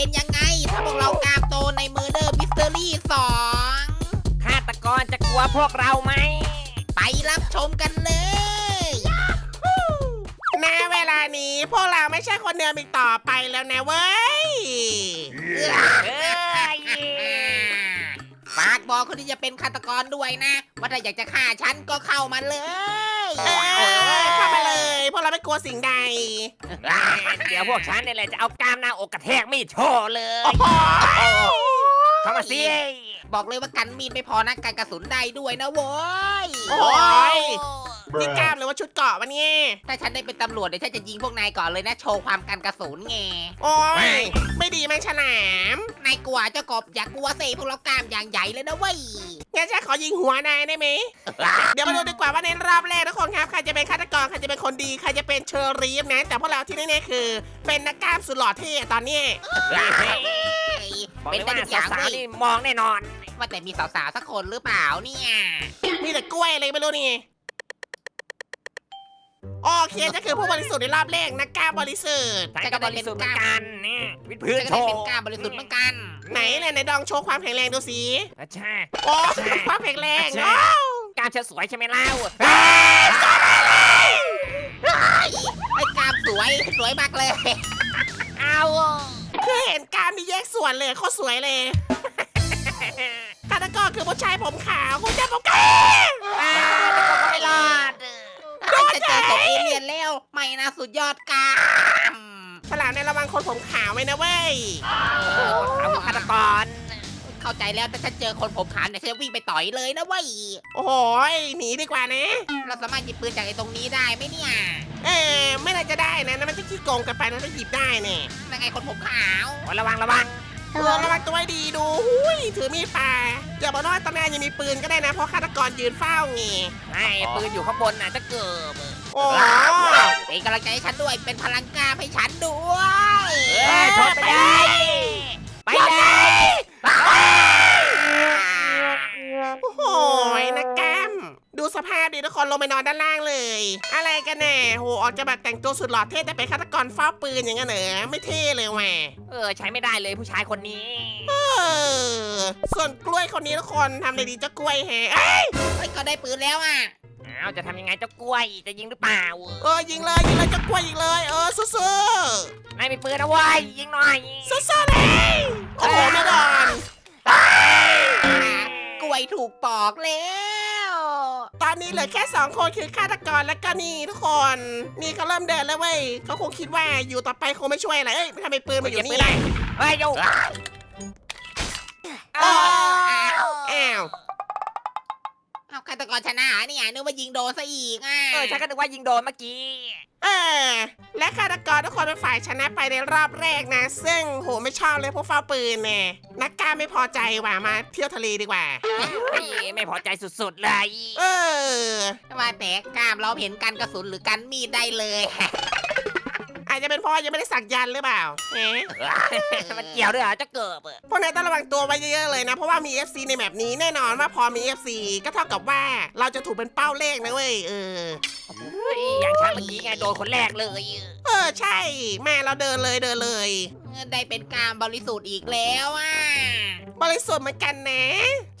เป็นยังไง ถ้าพวกเรากามโตในมือเดอร์มิสเตอรี่สองฆาตกรจะกลัวพวกเราไหม ไปรับชมกันเลย ณเวลานี้พวกเราไม่ใช่คนเดิมอีกต่อไปแล้วนะเว้ย เอ้ยฝากบอกคนที่จะเป็นฆาตกรด้วยนะ ว่าถ้าอยากจะฆ่าฉันก็เข้ามาเลย เออเข้ามาเลยพวกเราไม่กลัวสิ่งใดเดี๋ยวพวกฉันนี่แหละจะเอากล้ามหน้าอกกระแทกมีดโชว์เลยโอ้โหเข้ามาสิบอกเลยว่ากันมีดไม่พอนะกันกระสุนได้ด้วยนะโว้ยโอ้ย นี่กล้ามหรือว่าชุดเกราะวะเนี่ยถ้าฉันได้เป็นตำรวจเดี๋ยวฉันจะยิงพวกนายก่อนเลยนะโชว์ความกันกระสุนไงโอ้ยไม่ดีแม่งฉลามนายกลัวเจ้ากบอย่ากกลัวสิพวกเรากล้ามอย่างใหญ่เลยนะเว้ยงั้นฉันขอยิงหัวนายได้ไหมเดี๋ยวมาดูดีกว่าว่าในรอบแรกทุกคนครับใครจะเป็นฆาตกรใครจะเป็นคนดีใครจะเป็นเชอรีฟนะ แต่พวกเราที่แน่ๆคือ เป็นนักกล้ามสุดหล่อเท่ตอนนี้บอกเป็เลนยได้ว่าทุกอย่างสาวเว้ยๆนี่มองแน่นอน ว่าแต่มีสาวๆสักคนหรือเปล่าเนี่ยมีแต่กล้วยอะไรไม่รู้นี่โอ เคจะคือผู้บริสุทธิ์ในรอบแรกนักกล้ามบริสุทธิ์ฉันก็บริสุทธิ์เหมือนกันนี่วิดพื้นจะโชได้ว์เป็นกล้ามบริสุทธิ์เหมือนกันไหนเลยไหนดองโชว์ความแข็งแรงดูสิใช่โอ้ความแข็งแรงใช่อ้าวกล้ามเธอสวยใช่ไหมเล่าไอ้กล้ามสวยสวยมากเลย เอาคือเห็นกล้ามนี่แยกส่วนเลยโคตรสวยเลยฆาตกรคือผู้ชายผมขาวผู้ชายผมขาวอ้าวแต่ก็ไม่รอด จะเจอศพเอเลี่ยนแล้ว ไม่นะสุดยอดกล้ามฉลามในระวังคนผมขาวไว้นะเว้ยเอาฆาตกรเข้าใจแล้วแต่ถ้าเจอคนผมขาวเนี่ยฉันจะวิ่งไปต่อยเลยนะเว้ยโอ้โหยหนีดีกว่านะ เราสามารถหยิบปืนจากไอ้ตรงนี้ได้ไหมเนี่ยเออไม่น่าจะได้นะนั่นมันจะขี้โกงกันไปนะถ้าหยิบได้เนี่ยนั่นไงคนผมขาว โอ้ยระวังระวัง เออระวังตัวให้ดีดูหุ้ยถือมีดปลาอย่าบอกนะว่าตอนหน้ายังมีปืนก็ได้นะ เพราะฆาตกรยืนเฝ้าไงไอ้ปืนอยู่ข้างบนน่ะจะเกิบโอ้เป็นกำลังใจให้ฉันด้วย เป็นพลังกล้ามให้ฉันด้วย เออชนไปเลย ไปเลย โอ้โหยนักแกมดู สภาพดิทุกคนลงไปนอนด้านล่างเลย อะไรกันแน่โหออกจะแบบแต่งตัวสุดหล่อเท่แต่เป็นฆาตกรเฝ้าปืนอย่างนั้นเหรอไม่เท่เลยแหวเออ ใช้ไม่ได้เลยผู้ชายคนนี้ เออ ส่วนกล้วยคนนี้ทุกคนทำอะไรดีเจ้ากล้วยแฮะเอ้ยเฮ้ยก็ได้ปืนแล้วอะอ้าวจะทำยังไงเจ้ากล้วยจะยิงหรือเปล่าเออยิงเลยยิงเลยเจ้ากล้วยยิงเลย เออสู้นายมีปืนนะเว้ยยิงหน่อยๆสู้ๆเลยโอ้โหไม่โดนกล้วยถูกปอกแล้ว ตอนนี้เหลือแค่สองคนคือฆาตกรและก็นี่ทุกคน นี่เขาเริ่มเดินแล้วเว้ยเขาคงคิดว่าอยู่ต่อไปคงไม่ช่วยอะไรเอ้ยทำไมปืนมาอยู่นี่เฮ้ยโยอ้าอ้าววอ้าว เอาฆาตกรชนะเนี่ยนึกว่ายิงโดนซะอีกอะเออฉันก็นึกว่ายิงโดนเมื่อกี้ เออ และฆาตกรทุกคนเป็นฝ่ายชนะไปในรอบแรกนะ ซึ่งโหไม่ชอบเลยพวกเฝ้าปืนเนี่ยนักกล้าไม่พอใจว่ะมาเที่ยวทะเลดีกว่าเฮ้ยไม่พอใจสุดๆเลย เออ ว่าแต่กล้ามเราเห็นกันกระสุนหรือกันมีดได้เลยอา จจะเป็นเพราะว่ายังไม่ได้สักยันต์หรือเปล่าเอ๊ะ มันเกี่ยวด้วยเหรอเจ้าเกิบพวกนายต้องระวังตัวไว้เยอะๆเลยนะ เพราะว่ามี FC ในแบบนี้แน่นอนว่าพอมี FC ก็เท่ากับว่าเราจะถูกเป็นเป้าเลขนะเว้ยเออ เฮ้ยอย่างฉันเมื่อกี้ไงโดนคนแรกเลยเออใช่ แม่เราเดินเลยเดินเลย ได้เป็นกล้ามบริสุทธิ์อีกแล้วอะบริสุทธิ์เหมือนกันนะ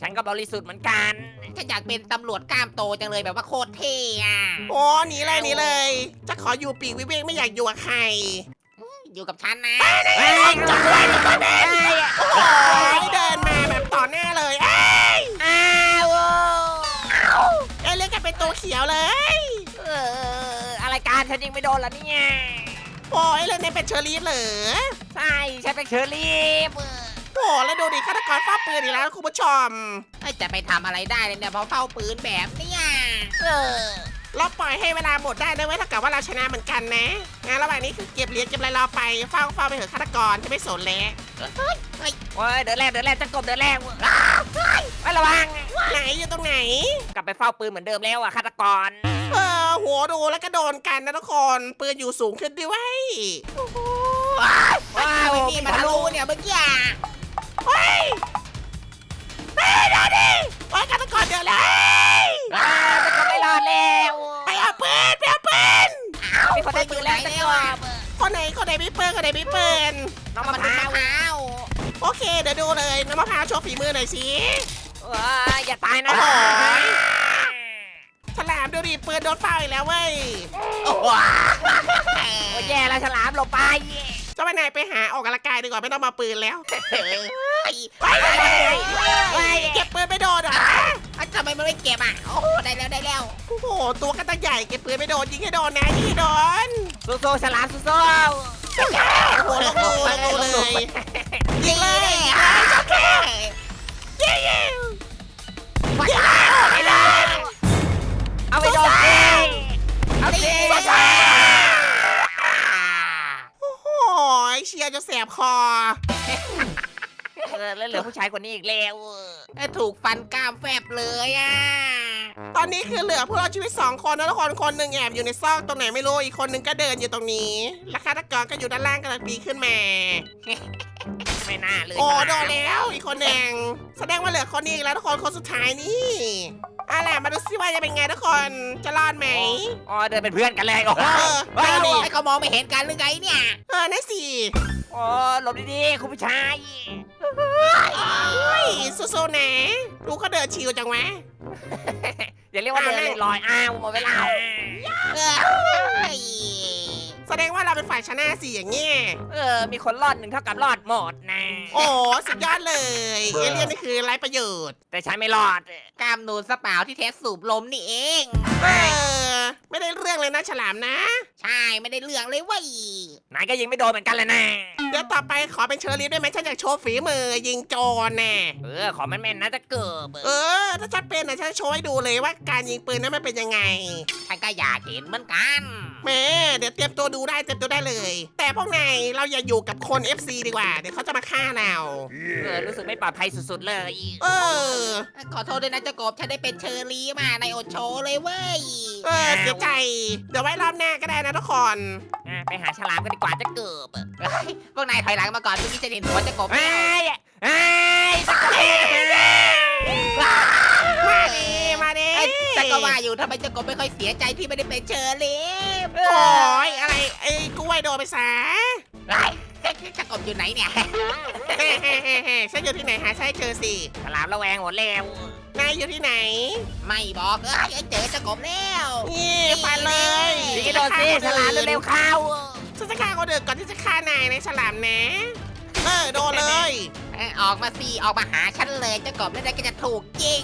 ฉันก็บริสุทธิ์เหมือนกัน ฉันอยากเป็นตำรวจกล้ามโตจังเลยแบบว่าโคตรเท่อะโอ้หนีเลยหนีเลย จะขออยู่ปีกวิเวกไม่อยากอยู่กับใครอยู่กับฉันนะเฮ้ยจับไว้จับไว้โอ้ยเดินมาแบบต่อหน้าเลยเอ้ยอ้าวเอ้ยเรียกกันเป็นตัวเขียวเลย เอออะไรการฉันยิงไม่โดนละเนี่ย โอ้ยเลยเนี่ยเป็นเชอรี่เหรอใช่ฉันเป็นเชอรี่โอ้ แล้วดูดิฆาตกรฟ้าปืนอีกแล้วคุณผู้ชมเอ้ยจะไปทำอะไรได้เลยเนี่ยเพราะเฝ้าปืนแบบเนี้ยเออ เราปล่อยให้เวลาหมดได้ด้วยเวยเท่ากับว่าเราชนะเหมือนกันนะงั้นระหว่างนี้คือเก็บเหรียญเก็บอะไรเราไปเฝ้าเฝ้าไปเถอะฆาตกรจะไม่สนแล้วโอ้ยเดินแรกเดินแรกจะกบเดินแรกไม่ระวัง ไหนอยู่ตรงไหน กลับไปเฝ้าปืนเหมือนเดิมแล้วอะฆาตกร เออหัวดูแล้วก็โดนกันนะทุกคนปืนอยู่สูงขึ้นด้วย ว้าเอาวไอ้นี่มาทะลุเนี่ยเมื่อกี้อะ เฮ้ยเฮ้ยดูดิโอ้ยฆาตกรเดือดเลยว้าวจะก็ไม่รอดแล้วไปเอาปืนไปเอาปืนมีคนได้ปืนแล้วจะกบคนไหนคนไหนมีปืนคนไหนมีปืนน้องมัมะนพเป็นร้ามะวพร้าวเคเดี๋ยวดูเลยน้ำมะพร้าวโชว์ฝีมือหน่อยสิว้าอย่าตายนะโอ้โหฉลามดูดิปืนโดนเป้าอีกแล้วเว้ยโอ้โหโอ้ยแย่แล้วฉลามหลบไปเจ้าไปไหนไปหาออกกำลังกายดีกว่าไม่ต้องมาปืนแล้ว เฮ้ยเฮ้ยเก็บปืนไม่โดนเหรออะทำไมมันไม่เก็บอะ โอ้โหได้แล้วได้แล้วโอ้โหตัวก็ตั้งใหญ่เก็บปืนไม่โดนยิงให้โดนนะยิงให้โดนสู้ๆฉลามสู้โอ้โหลงรูลงรูเลยยิงเลยโอเคยิงยิงๆไปเลยเอาไปโดนเอาสิโอ้โหเชียร์จะแสบคอ ออแล้วเหลือผู้ชายคนนี้อีกแล้วเอ้ยถูกฟันกล้ามแฟบเลยอะตอนนี้คือเหลือผู้รอดชีวิตสองคนนะทุกคนคนหนึ่งแอบอยู่ในซอกตรงไหนไม่รู้อีกคนหนึ่งก็เดินอยู่ตรงนี้และฆาตกรก็อยู่ด้านล่างกำลังปีนขึ้นมา ไม่น่าเลยโอ้ฉโดลามนแล้วอีกคนหนึ่งแสดงว่าเหลือคนนี้อีกแล้วทุกคนคนสุดท้ายนี่เอะไรมาดูซิว่าจะเป็นไงทุกคนจะรอดไหมอ๋อเดินเป็นเพื่อนกันเลยโอ้โหเออเฮ้ยเอาดิให้เขามองไม่เห็นกันหรือไงเนี่ยเออนั่นสิ โอ้หลบดีๆ คุณผู้ชายเฮ้ยสู้ๆนะดูเขาเดินชิวจังวะ อย่าเรียกว่าเดินเลยลอยอ้าวหมดเวลาเอ้ยแสดงว่าเราเป็นฝ่ายชนะสิอย่างเงี้ย เออ มีคนรอดหนึ่งเท่ากับรอดหมดนะ โอ้สุดยอดเลย เอเลี่ยนนี่คือไร้ประโยชน์ แต่ฉันไม่รอดกล้ามนูนสะเปล่าที่เทสสูบลมนี่เองเออไม่ได้เรื่องเลยนะฉลามนะ ใช่ไม่ได้เรื่องเลยเว้ยนายก็ยิงไม่โดนเหมือนกันเลยนะเดี๋ยวต่อไปขอเป็นเชอร์ลีฟได้ไหมฉันอยากโชว์ฝีมือยิงโจรน่ะเออขอแม่นๆนะจะเกิบเออ ถ้าฉันเป็นนะฉันโชว์ให้ดูเลยว่าการยิงปืนนั้นมันเป็นยังไงฉันก็อยากเห็นเหมือนกันแหม่เดี๋ยวเตรียมตัวดูได้เตรียมตัวได้เลย แต่พวกนายเราอย่าอยู่กับคน FC ดีกว่า เดี๋ยวเขาจะมาฆ่าเราเออรู้สึกไม่ปลอดภัยสุดๆเลยเออ ขอโทษด้วยนะเจ้ากบฉันได้เป็นเชอรี่มาในโอดโชว์เลยเว้ยเออเสียใจ เดี๋ยวไว้รอบหน้าก็ได้นะทุกคน อะไปหาฉลามกันดีกว่าจะเกิบเฮ้ยพวกนายถอยหลังมาก่อนเมื่อกี้จะเห็นหัวเจ้ากบไอ้ยไอ้ยจะเกิบมาดิมาดิเอ้ยแต่ก็ว่าอยู่ทำไมเจ้ากบไม่ค่อยเสียใจที่ไม่ได้เป็นเชอรี่โอ้ยอะไรไอ้กล้วยโดนไปซะเฮ้ยเจ้า กบอยู่ไหนเนี่ยเฮ้เฮ้เฮ้เฮ้ฉันอยู่ที่ไหนหาใช่เจอสิฉลามระแวงหมดแล้ว นายอยู่ที่ไหน ไม่บอกเอ้ยเจอเจ้ากบแล้วนี่ฟันเลยยิงให้โดนสิฉลามเร็วๆเข้าฉันจะฆ่าคนอื่นก่อนที่จะฆ่านายในฉลามนะ เออโดนเลยเอ้ยออกมาสิออกมาหาฉันเลยเจ้ากบแล้วนายก็จะถูกยิง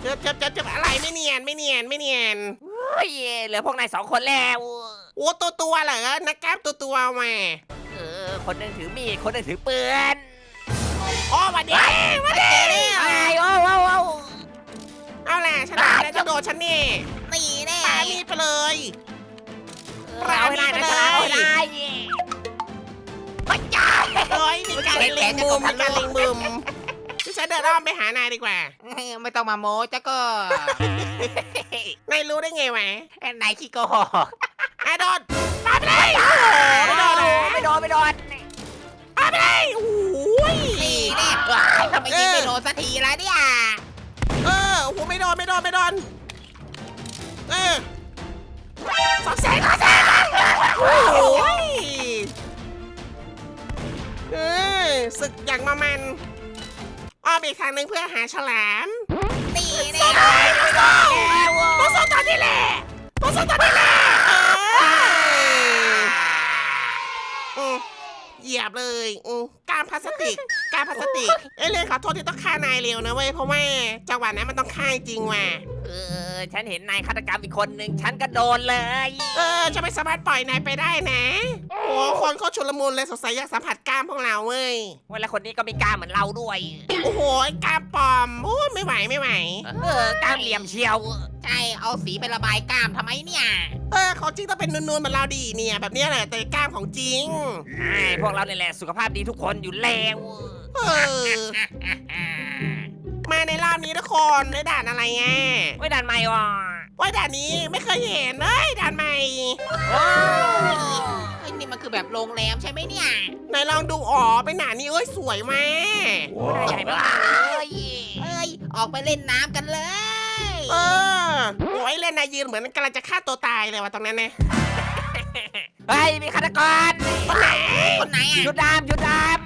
เจ็บเจ็บเจ็บเจ็บอะไรไม่เนียนไม่เนียนไม่เนียนเฮ้ยเหลือพวกนายสองคนแล้วโอ้ตัวตัวเหรอนักแก๊ปตัวตัวมาเออ คนหนึงถือมีดคนหนึงถือปืนโอ้วันนี้วันนี้ไอ้โอ้โอ้โอ้เอาล่ะฉลามแล้วจะโดนฉันนี่ตีแน่ปามีดไปเลยเอาให้ได้นะฉลามเอาให้ได้พระเจ้า เฮ้ยมีการเล็งมุมมีการเล็งมุมดิฉันเดินอ้อมไปหานายดีกว่าเอ้ยไม่ต้องมาโม้เจ้าก็ นายรู้ได้ไงวะนายขี้โกหกไอ้โดนปาไปเลยโอ้โหไม่โดนเหรอไม่โดนไม่โดนปา ไปเลยโอ้ยนี่แน่ว้ายทำไมยิงไม่โดนสักทีละเนี่ยเออโอ้โหไม่โดนไม่โดนไม่โดนเออสองแสนสองแสนโอ้โหเออศึกอย่างมามันอ้อมอีกทางหนึ่งเพื่อหาฉลามนี่แน่ไม่โดนต้องสู้ตอนนี้แหละต้องสู้ตอนนี้แหละเอออืม เหยียบเลยอืมกล้ามพลาสติกกล้ามพลาสติกเอ้ยเลยขอโทษที่ต้องฆ่านายเร็วนะเว้ยเพราะว่าจังหวะนั้นมันต้องฆ่าจริงว่ะเออ ฉันเห็นนายฆาตกรรมอีกคนหนึ่งฉันก็โดนเลย เออจะไม่สามารถปล่อยนายไปได้นะโอ้ คนเขาชุลมุนเลยสงสัยอยากสัมผัสกล้ามพวกเราเว้ย เวลาคนนี้ก็มีกล้ามเหมือนเราด้วย โอ้โหกล้ามปลอมโอ้ยไม่ไหวไม่ไหว เออกล้ามเหลี่ยมเชียว ใช่ เอาสีไประบายกล้ามทำไมเนี่ยเออของจริงต้องเป็นนูนๆเหมือนเราดีเนี่ย แบบเนี้ยแหละแต่กล้ามของจริง ไอ้พวกเราเนี่ยแหละสุขภาพดีทุกคนอยู่แล้วเออ มาในรอบนี้ทุกคนได้ด่านอะไรไงไม่ดันไม่ว่ะว่าด่านนี้ไม่เคยเห็นเอ้ยด่านใหม่ โอ้เฮ้ย นี่มันคือแบบโรงแรมใช่ไหมเนี่ยไหนลองดูอ๋อเป็นด่านนี้เอ้ยสวยมากใหญ่มากเลยเอ้ยออกไปเล่นน้ำกันเลย เออโอ้ยเล่นนายยืนเหมือนกำลังจะฆ่าตัวตายเลยว่ะตรงนั้นนะเฮ้ยมีฆาตกรคนไหนคนไหนหยุอะดดามหยุดดาม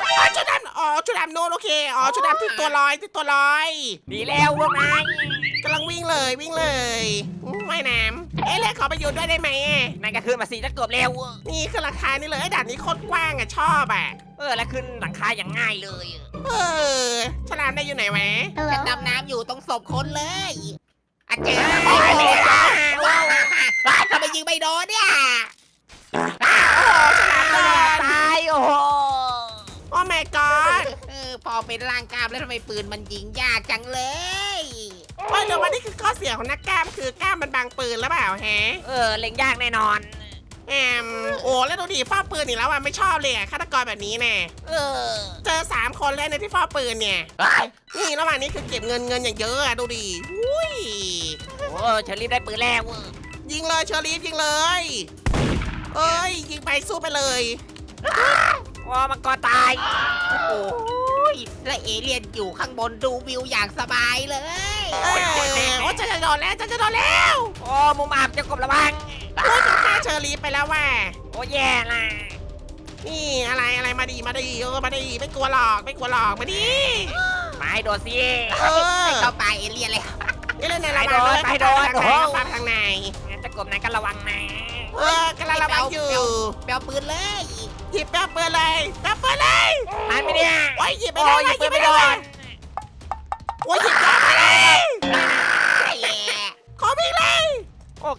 อ๋อชุดดำอ๋อชุดดำโน้นโอเคอ๋อชุดดำที่ตัวลอยที่ตัวลอยดีแล้วพวกนายกำ ลังวิ่งเลยวิ่งเลยอืมว่ายน้ำเอ๊ะเล็กขอไปอยู่ด้วยได้ไหมอะนายก็ขึ้นมาสิจะเกือบเร็ว นี่คือราคานี่เลยไอ้ด่านนี้โคตรกว้างอะชอบอะเออ แล้วขึ้นหลังคาอย่างง่ายเลยเออฉลามได้อยู่ไหนวะฉันดำน้ำอยู่ตรงศพคนเลยอาเจอโอ้ยว้าวว้าวทำไมยิงไม่โดนเนี่ยโอ้โหฉลามโดนตายโอ้โหโอ้ my god เออพอเป็นร่างกล้ามแล้วทำไมปืนมันยิงยากจังเลย โอ้ยเดี๋ยวว่านี่คือข้อเสียของนักกล้ามคือกล้ามมันบางปืนแล้วเปล่าแฮะเออเล็งยากแน่นอน แอมโอ้แล้วดูดิฟ้าปืนอีกแล้วอะไม่ชอบเลยอะฆาตกรแบบนี้แน่เออเจอสามคนแล้วในที่ฟ้าปืนเนี่ยเฮ้ยนี่ระหว่างนี้คือเก็บเงินเงินอย่างเยอะอะดูดิอุ้ยโอ้เชอรี่ได้ปืนแล้วยิงเลยเชอรี่ยิงเลยเอ้ยยิงไปสู้ไปเลยโอ้มังกรตาย โอ้ยและเอเลี่ยนอยู่ข้างบนดูวิวอย่างสบายเลย เออโอ้จะจะโดนแล้วจะจะโดนแล้วโอ้มุมอับเจะกบระวังโอ้ยจะฆ่าเชอรี่ไปแล้วว่ะโอ้แย่ละนี่อะไรอะไรมาดีมาดีเออมาดีไม่กลัวหรอกไม่กลัวหรอกมาดีมาให้โดนสิเออเข้าไปเอเลี่ยนเลย นี่เล่นในระวังเลยไปโดนทางโอ้ในโหปาทางในงั้นเจะกบนายก็ระวังนะเออกำลังระวังอยู่แปลปืนเลยหยิบแป๊บเปืนเลยแป๊บเปืนเลยตายไหมเนี่ยโอ้ยหยิบไปโอ้ได้ยหยิบปืไปนไม่ได้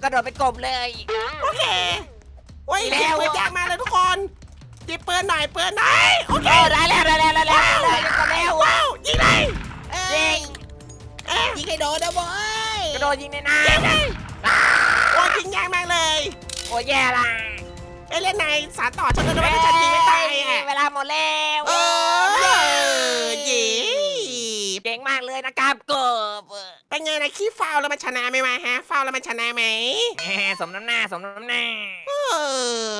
กระโดดไปกบเลย โอเคโอ้ยหแล้ยิบวปืนยากมากเลยทุกคนหยิบปืนหน่อยปืนหน่อยโอเค โอ้ได้แล้วได้แล้วได้แล้วได้แล้วก็แล้วว้าวยิงเลยเอ้ยิยงเอ๊ะยิงให้โดนนะเว้ยกระโดดยิงในน้ยิงเลยโอ้ยยิงยากมากเลยำโอ้แย่ละเอ้ยเล่นในสารต่อฉันเลยว่าถ้าฉันยิงไม่ตายอะเวลาหมดแล้วเออเย่เก่งมากเลยนะกราบกบ เป็นไงนะขี้ฟาวแล้วมันชนะไหมวะฮะฟาวแล้วมันชนะไหมแหมสมน้ำหน้าสมน้ำหน้า เอ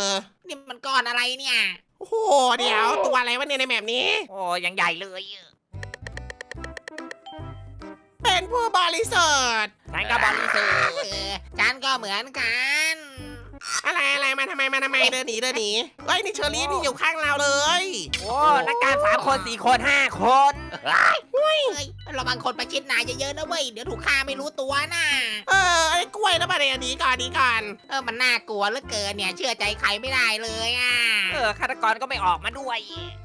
อนี่มันก้อนอะไรเนี่ยโอ้โหเดี๋ยวตัวอะไรวะเนี่ยในแบบนี้ โอ้ยังใหญ่เลยเป็นผู้บริสุทธิ์ฉันก็บอลลีสือเออฉันก็เหมือนกัน อะไรอะไรมาทำไมมาทำไมเดินหนีเดินหนีเฮ้ยนี่เชอรี่นี่อยู่ข้างเราเลยโอ้นักการสามคนสี่คนห้าคนเฮ้ยระวังคนประชิดนายเยอะๆนะเว้ยเดี๋ยวถูกฆ่าไม่รู้ตัวนะเออไอ้กล้วยแล้วมาเนี่ยหนีก่อนหนีก่อนเออมันน่ากลัวเหลือเกินเนี่ยเชื่อใจใครไม่ได้เลยอะเออฆาตกรก็ไม่ออกมาด้วย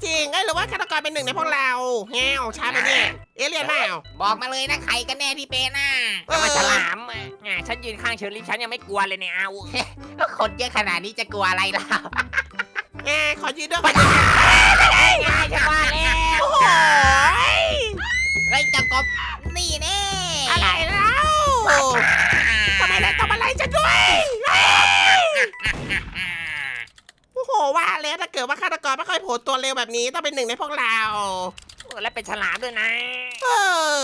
จริงไอ้ยหรือว่าฆาตกรเป็นหนึ่งในพวกเราแง่วช้าไปเนี่ยเอเลียนเปล่า บอกมาเลยนะใครกันแน่ที่เป็นน่ะเออมาฉลามอะอะฉันยืนข้างเชอรี่ฉันยังไม่กลัวเลยเนี่ยเอาคนเยอะขนาดนี้จะกลัวอะไรล่ะแง่ขอยืนด้วยง่ายฉันว่าแล้วโอ้โหเฮ้ยเจะกบนี่แน่อะไรแล้วทำไมนายทำอะไรฉันด้วยเฮ้ย โอ้โหว่าแล้วถ้าเกิดว่าฆาตกรไม่ค่อยโผล่ตัวเร็วแบบนี้ต้องเป็นหนึ่งในพวกเราเออและเป็นฉลามด้วยนะเอ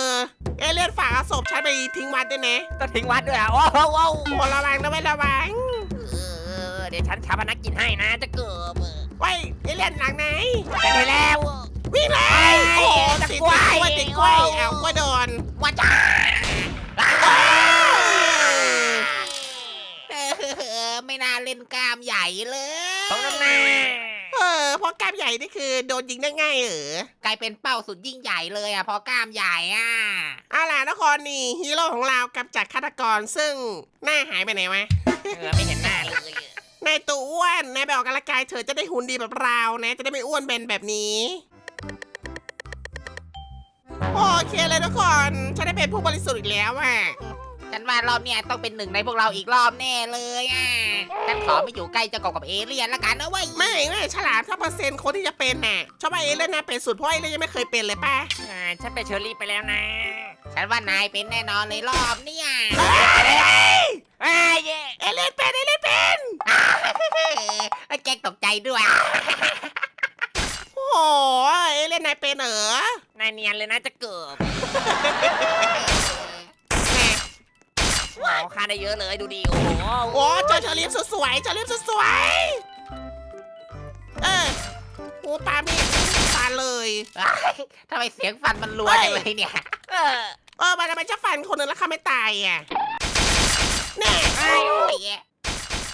อเอเลียนฝากเอาศพฉันไปทิ้งวัดด้วยนะต้องทิ้งวัดด้วยอะโอ้โหโอ้ระวังนะเว้ยระวังเออเดี๋ยวฉันชาปนกิจให้นะจะเกิบไว้ยเอเลียนหลังไหนกันไปแล้ววิ่งเลยโอ้โหจะติดกล้วยกล้วยติดกล้วยโอ้เอากล้วยโดน ว่าจ้าเออเออไม่น่าเล่นกล้ามใหญ่เลยสมน้ำหน้าเออเพราะกล้ามใหญ่นี่คือโดนยิงได้ง่ายเออกลายเป็นเป้าสุดยิ่งใหญ่เลยอะเพราะกล้ามใหญ่อะ เอาล่ะนครนี่ฮีโร่ของเรากำจัดฆาตกรซึ่งหน้าหายไปไหนวะเออไม่เห็นหน้าเลยนายตัวอ้วนนายไปออกกำลังกายเถอะจะได้หุ่นดีแบบเรานะจะได้ไม่อ้วนเบนแบบนี้ โอเคเลยทุกคนฉันได้เป็นผู้บริสุทธิ์อีกแล้วอะ ฉันว่ารอบเนี้ยต้องเป็นหนึ่งในพวกเราอีกรอบแน่เลยอะฉันขอไม่อยู่ใกล้เจะกบกับเอเลี่ยนละกันนะเว้ยไม่ไม่ฉลามถ้าเปอร์เซ็นต์คนที่จะเป็นน่ะชอบว่าเอเล่นน่ะเป็นสุดเพราะเอเล่นยังไม่เคยเป็นเลยป่ะอ่าฉันเป็นเชอรี่ไปแล้วนะ ฉันว่านายเป็นแน่นอนเลยรอบเนี้ยเฮ้ยไอ้ยเย่เอเล่นเป็นเอเล่นเป็นไอ้แกตกใจด้วย โอ้โหเอเล่นนายเป็นเหรอนายเนียนเลยนะจะเกิบโอ้ค่า ได้เยอะเลยดูดิโอ้โหโอ้เจอเชอรี่สวยๆเชอรี่สวยๆเออโอ้ปามีดปาเลยทำไมเสียงฟันมันรัวจังเลยเนี่ย เออเออมันทำไมจะฟันคนหนึ่งแล้วเขาไม่ตายอะแน่ไอ้โอ้ย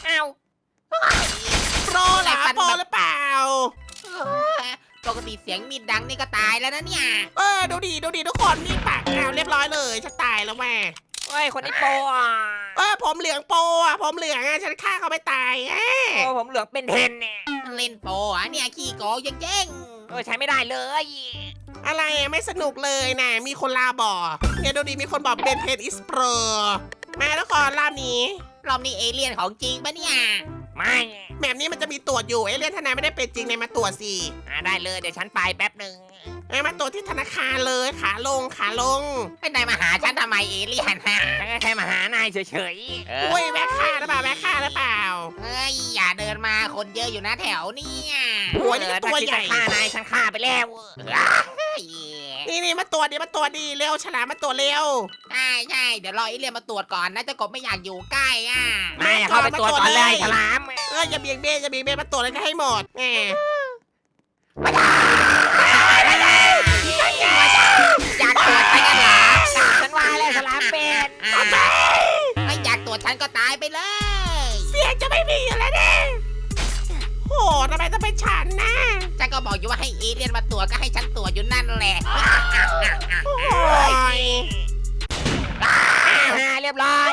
เอ้าโปรเหรอโปรหรือเปล่า ปกติเสียงมีดดังนี่ก็ตายแล้วนะเนี่ย เออดูดีดูดีทุกคนมีปากเอาเรียบร้อยเลยฉันตายแล้วแม่ เฮ้ยคนนี้โปรอะ เออผมเหลืองโปอะผมเหลืองอะฉันฆ่าเขาไม่ตายเอ้ยโอ้ผมเหลืองเป็นเทนเนี่ยเล่นโปอะเนี่ยขี้โกงยังเจ๊งเออใช้ไม่ได้เลย อะไรอะไม่สนุกเลยนะ มีคนลาบอกเนี่ยดูดีมีคนบอกเบนเทนอิสโปรมาทุกคนรอบนี้ รอบนี้เอเลี่ยนของจริงปะเนี่ย ไม่แบบนี้มันจะมีตรวจอยู่เอเลี่ยนทนายไม่ได้เป็นจริงในมาตรวจสิอ่าได้เลยเดี๋ยวฉันไปแป๊บหนึ่งเอ้ยมาตรวจที่ธนาคารเลยขาลงขาลงให้นายมาหาฉันทำไมเอเลี่ยนฮะฉันก็แค่มาหานายเฉยเออุ้ยแม่ค่าหรือเปล่าแม่ค่าหรือเปล่า เฮ้ยอย่าเดินมาคนเยอะอยู่นะแถวเนี่ยๆหัวนี่เอก็อตัวถ้าคิดใหญ่จะฆ่านายฉันฆ่าไปแล้วเฮ้ย นี่นี่มาตรวจดิมาตรวจดีเร็วฉลามมาตรวจเร็วใช่ใช่เดี๋ยวรอเอเลี่ยนมาตรวจก่อนนะเจ้ากบไม่อยากอยู่ใกล้อะนายเข้าไปตรวจก่อนเลยฉลามเอออย่าเบี่ยงเบนอย่าเบี่ยงเบนมาตรวจเลยก็ให้หมดแหมอยากตรวจไปกันเหรอฉันว่าแล้วฉลามเป็นอ่าไม่อยากตรวจฉันก็ตายไปเลย เสียงจะไม่มีอยู่แล้วเนี่ยโหทำไมต้องเป็นฉันนะฉัน ก็บอกอยู่ว่าให้เอเลี่ยนมาตรวจก็ให้ฉันตรวจอยู่นั่นแหละโอ้ยอ่าเรียบร้อย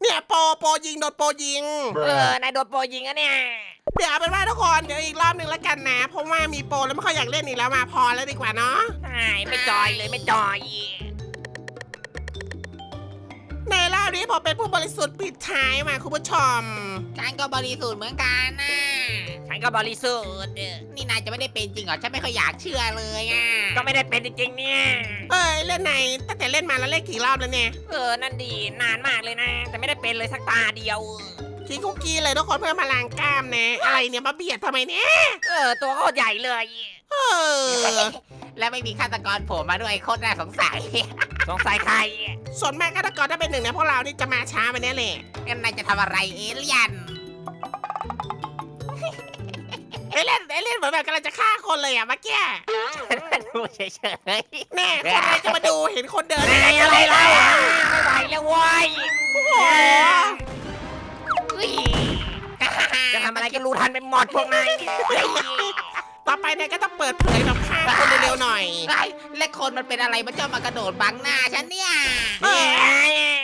เนี่ยโปรโปรยิงโดนโปรยิง เออนายโดนโปรยิงอะเนี่ย เดี๋ยวเอาเป็นว่าทุกคนเดี๋ยวอีกรอบหนึ่งแล้วกันนะ เพราะว่ามีโปรแล้วไม่ค่อยอยากเล่นอีกแล้วมาพอแล้วดีกว่าเนาะใช่ไม่จอยเลยไม่จอย นรอบนี้ผมเป็นผู้บริสุทธิ์ปิดท้ายมาคุณผู้ชม ฉันก็บริสุทธิ์เหมือนกันนะฉันก็บริสุทธิ์นี่นายจะไม่ได้เป็นจริงเหรอ ฉันไม่ค่อยอยากเชื่อเลยอะ ก็ไม่ได้เป็นจริงๆเนี่ย เอ้ยเล่นไหนตั้งแต่เล่นมาแล้วเล่นกี่รอบแล้วเนี่ย เออ นั่นดี นานมากเลยนะ แต่ไม่ได้เป็นเลยสักตาเดียว กินคุกกี้เลยทุกคนเพื่อพลังกล้ามนะ อะไรเนี่ยมาเบียดทำไมเนี่ยเออ ตัวโคตรใหญ่เลย เออ และไม่มีฆาตกรโผล่มาด้วยโคตรน่าสงสัย สงสัยใครส่วนมากฆาตกรถ้าเป็นหนึ่งในพวกเรานี่จะมาช้าไปแน่เลยงั้นนายจะทำอะไรเอเลี่ยนเอ้ยเล่นเอ้ยเล่นเหมือนแบบกำลังจะฆ่าคนเลยอะเมื่อกี้ดูเฉยแน่คนอะไรจะมาดูเห็นคนเดินๆอะไรอะไรเล่าไม่ไหวแล้วเว้ยโอ้โห จะทำอะไรก็รู้ทันไปหมดพวกนายต่อไปเนี่ยก็ต้องเปิดเผยแบบฆ่าคนเร็วๆหน่อยไอ้และคนมันเป็นอะไรมันชอบมากระโดดบังหน้าฉันเนี่ยเออเนี่ย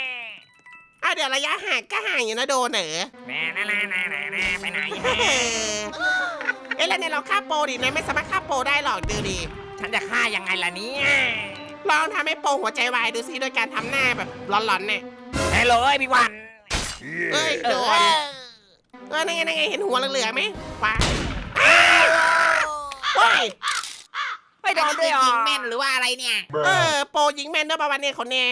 อะเดี๋ยวระยะห่างก็ห่างอยู่นะโดนเหนอแน่น่าน่าน่าน่าน่ไปไหนเออเอ้ยแล้วเนี่ยเราฆ่าโปรดินะไม่สามารถฆ่าโปรได้หรอกดูดิฉันจะฆ่ายังไงล่ะเนี่ยลองทำให้โปรหัวใจวายดูซิโดยการทำหน้าแบบร้อนๆเนี่ยฮัลโหลไอ้พี่วัน เอ้ยเอโดอนเออนั่นไงนั่นไงเห็นหัวเหลืองๆไหมว้าโอ้ยไม่โดนด้วยเหรอ ยิงแม่นหรือว่าอะไรเนี่ย เออโปรยิงแมนด้วยประวันเนี่ยคนเนี่ย